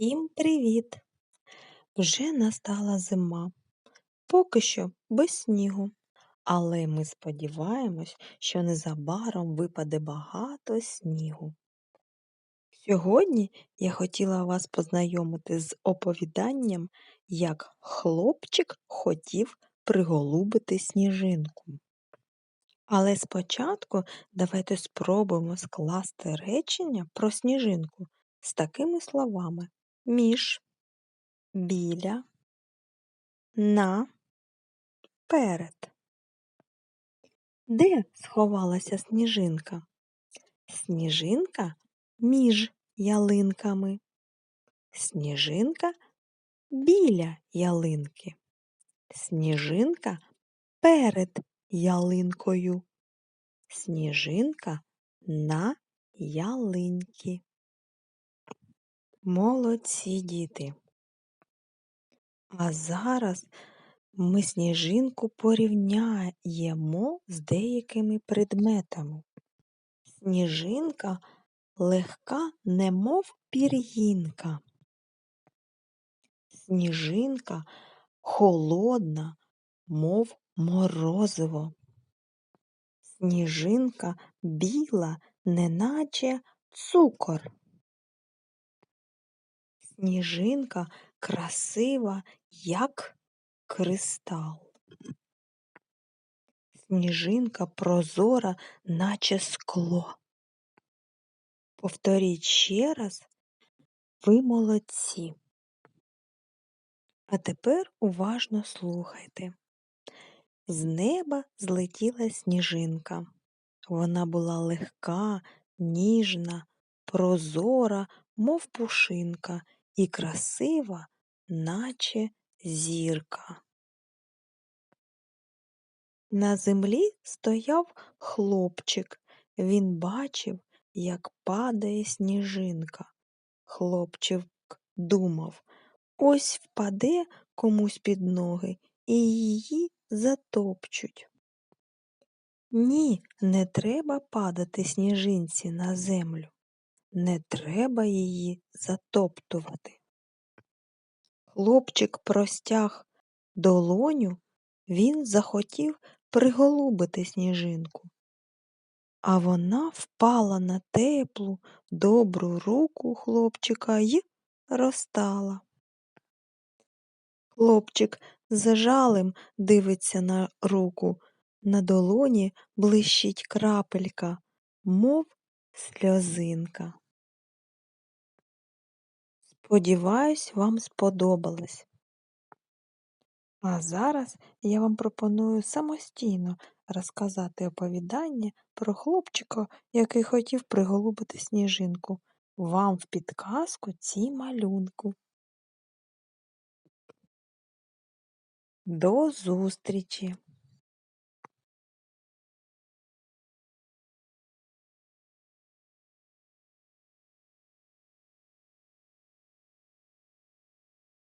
Всім привіт! Вже настала зима, поки що без снігу, але ми сподіваємось, що незабаром випаде багато снігу. Сьогодні я хотіла вас познайомити з оповіданням, як хлопчик хотів приголубити сніжинку. Але спочатку давайте спробуємо скласти речення про сніжинку з такими словами між, біля, на, перед. Де сховалася сніжинка? Сніжинка між ялинками. Сніжинка біля ялинки. Сніжинка перед ялинкою. Сніжинка на ялинці. Молодці діти. А зараз ми сніжинку порівняємо з деякими предметами. Сніжинка легка, немов пір'їнка. Сніжинка холодна, мов морозиво. Сніжинка біла, неначе цукор. Сніжинка красива, як кристал. Сніжинка прозора, наче скло. Повторіть ще раз, ви молодці. А тепер уважно слухайте. З неба злетіла сніжинка. Вона була легка, ніжна, прозора, мов пушинка, і красива, наче зірка. На землі стояв хлопчик. Він бачив, як падає сніжинка. Хлопчик думав, ось впаде комусь під ноги і її затопчуть. Ні, не треба падати сніжинці на землю. Не треба її затоптувати. Хлопчик простяг долоню, він захотів приголубити сніжинку, а вона впала на теплу, добру руку хлопчика й розтала. Хлопчик з жалем дивиться на руку, на долоні блищить крапелька, мов сльозинка. Сподіваюсь, вам сподобалось. А зараз я вам пропоную самостійно розказати оповідання про хлопчика, який хотів приголубити сніжинку. Вам в підказку ці малюнку. До зустрічі!